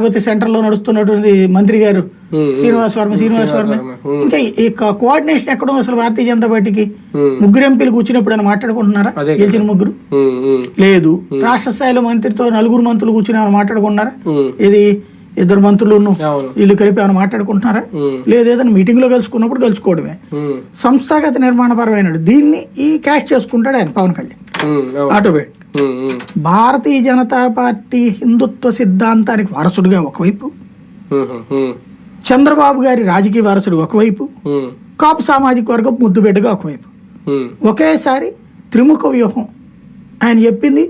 లేకపోతే సెంటర్లో నడుస్తున్నటువంటి మంత్రి గారు శ్రీనివాస్ వర్మ శ్రీనివాస్ వర్మ. ఇంకా ఈ కోఆర్డినేషన్ ఎక్కడో అసలు భారతీయ జనతా పార్టీకి? ముగ్గురు ఎంపీలు కూర్చున్నప్పుడు అని మాట్లాడుకుంటున్నారా గెలిచిన ముగ్గురు? లేదు. రాష్ట్ర స్థాయిలో మంత్రితో నలుగురు మంత్రులు కూర్చుని ఏమైనా మాట్లాడుకున్నారా ఉమ్, ఇది ఇద్దరు మంత్రులు వీళ్ళు కలిపి ఏమైనా మాట్లాడుకుంటున్నారా? లేదు ఏదైనా మీటింగ్లో కలుసుకున్నప్పుడు కలుసుకోవడమే. సంస్థాగత నిర్మాణపరమైన దీన్ని ఈ క్యాష్ చేసుకుంటాడు ఆయన పవన్ కళ్యాణ్. ఉమ్, భారతీయ జనతా పార్టీ హిందుత్వ సిద్ధాంతానికి వారసుడుగా ఒకవైపు చంద్రబాబు గారి రాజకీయ వారసుడు ఒకవైపు కాపు సామాజిక వర్గం ముద్దుబిడ్డగా ఒకవైపు. ఒకేసారి త్రిముఖ వ్యూహం. ఆయన చెప్పింది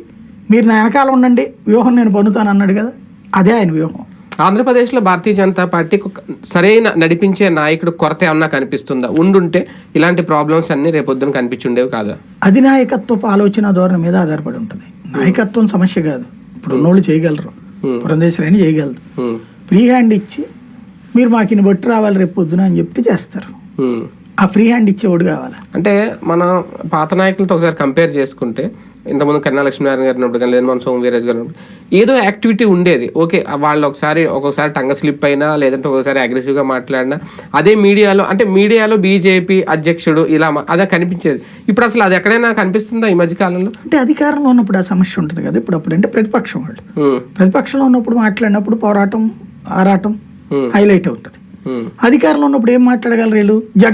మీరు నా వెనకాల ఉండండి వ్యూహం నేను పొందుతాను అన్నాడు కదా అదే ఆయన వ్యూహం. ఆంధ్రప్రదేశ్లో భారతీయ జనతా పార్టీకి సరైన నడిపించే నాయకుడు కొరత ఏమన్నా కనిపిస్తుందా? ఉండుంటే ఇలాంటి ప్రాబ్లమ్స్ అన్ని రేపొద్దున కనిపించుండేవి కాదా? అధినాయకత్వపు ఆలోచన ధోరణి మీద ఆధారపడి ఉంటుంది. నాయకత్వం సమస్య కాదు. ఇప్పుడు ఉన్నోళ్ళు చేయగలరు. పురంధేశ్వరి చేయగలరు. ఉమ్, ఫ్రీ హ్యాండ్ ఇచ్చి మీరు మాకు ఇన్ని బట్టి రావాలి రేపు పొద్దున అని చెప్తే చేస్తారు. ఆ ఫ్రీ హ్యాండ్ ఇచ్చేవాడు కావాలా? అంటే మన పాత నాయకులతో ఒకసారి కంపేర్ చేసుకుంటే ఇంతకుముందు కన్నా లక్ష్మీనారాయణ గారు ఉన్నప్పుడు కానీ లేదా మన సోము వీరేజ్ గారు ఏదో యాక్టివిటీ ఉండేది. ఓకే వాళ్ళు ఒకసారి ఒక్కొక్కసారి టంగ స్లిప్ అయినా లేదంటే ఒకసారి అగ్రెసివ్గా మాట్లాడినా అదే మీడియాలో అంటే మీడియాలో బీజేపీ అధ్యక్షుడు ఇలా అదే కనిపించేది. ఇప్పుడు అసలు అది ఎక్కడైనా కనిపిస్తుందా ఈ మధ్య కాలంలో? అంటే అధికారంలో ఉన్నప్పుడు ఆ సమస్య ఉంటుంది కదా ఇప్పుడు అప్పుడు అంటే ప్రతిపక్షం వాళ్ళు. ప్రతిపక్షంలో ఉన్నప్పుడు మాట్లాడినప్పుడు పోరాటం ఆరాటం. హైలైట్ అవుతుంది. ఉమ్, అధికారంలో ఉన్నప్పుడు ఏం మాట్లాడగలరు వీళ్ళు? జగన్